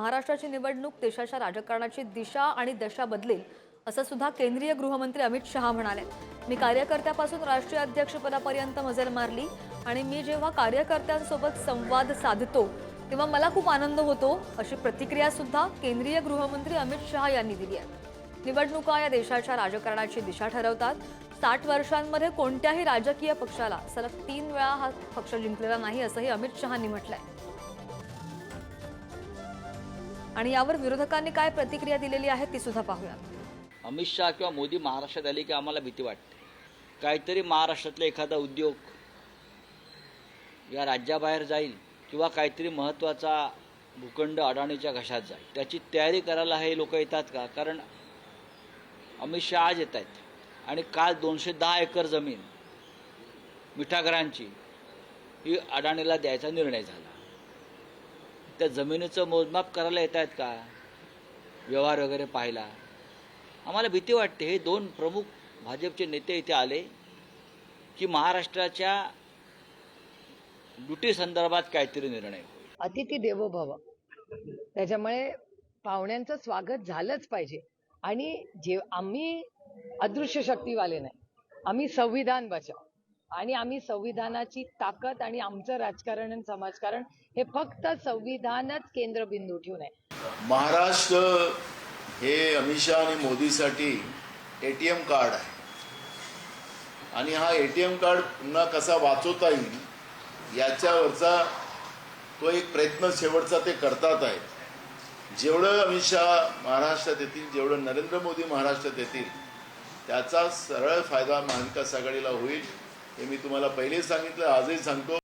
महाराष्ट्राची निवडणूक देशाच्या राजकारणाची दिशा आणि दशा बदलेल असं सुद्धा केंद्रीय गृहमंत्री अमित शहा म्हणाले. मी कार्यकर्त्यापासून राष्ट्रीय अध्यक्षपदापर्यंत मजल मारली आणि मी जेव्हा कार्यकर्त्यांसोबत संवाद साधतो तेव्हा मला खूप आनंद होतो अशी प्रतिक्रिया सुद्धा केंद्रीय गृहमंत्री अमित शहा यांनी दिली आहे. निवडणुका या देशाच्या राजकारणाची दिशा ठरवतात. साठ वर्षांमध्ये कोणत्याही राजकीय पक्षाला सलग तीन वेळा हा पक्ष जिंकलेला नाही असंही अमित शहांनी म्हटलंय. आणि यावर विरोधकांनी काय प्रतिक्रिया दिलेली आहे ती सुद्धा पाहूयात. अमित शहा किंवा मोदी महाराष्ट्रात आले की आम्हाला भीती वाटते. काहीतरी महाराष्ट्रातला एखादा उद्योग या राज्याबाहेर जाईल किंवा काहीतरी महत्त्वाचा भूखंड अडाणीच्या घशात जाईल. त्याची तयारी करायला हे लोक येतात का? कारण अमित शहा आज येत आहेत. आणि काल दोनशे दहा एकर जमीन मिठागरांची ही अडाणीला द्यायचा निर्णय झाला. त्या जमिनीचं मोजमाप करायला येत आहेत का? व्यवहार वगैरे पाहायला आम्हाला भीती वाटते. हे दोन प्रमुख भाजपचे नेते इथे आले की महाराष्ट्राच्या लुटी संदर्भात काहीतरी निर्णय होईल. अतिथी देवो भव त्याच्यामुळे पाहुण्यांचं स्वागत झालंच पाहिजे. आणि जे आम्ही अदृश्य शक्तीवाले नाही आम्ही संविधान बचाव. आणि आम्ही संविधानाची ताकद आणि आमचं राजकारण आणि समाजकारण हे फक्त संविधानच केंद्रबिंदू ठेवून आहे. महाराष्ट्र हे अमित शहा आणि मोदीसाठी ए टी एम कार्ड आहे. आणि हा ए टी एम कार्ड पुन्हा कसा वाचवता येईल याच्यावरचा तो एक प्रयत्न शेवटचा ते करतात आहेत. जेवढं अमित शहा महाराष्ट्रात येतील जेवढं नरेंद्र मोदी महाराष्ट्रात येतील त्याचा सरळ फायदा महाविकास आघाडीला होईल. हे मी तुम्हाला पहिलेच सांगितलं आजही सांगतो.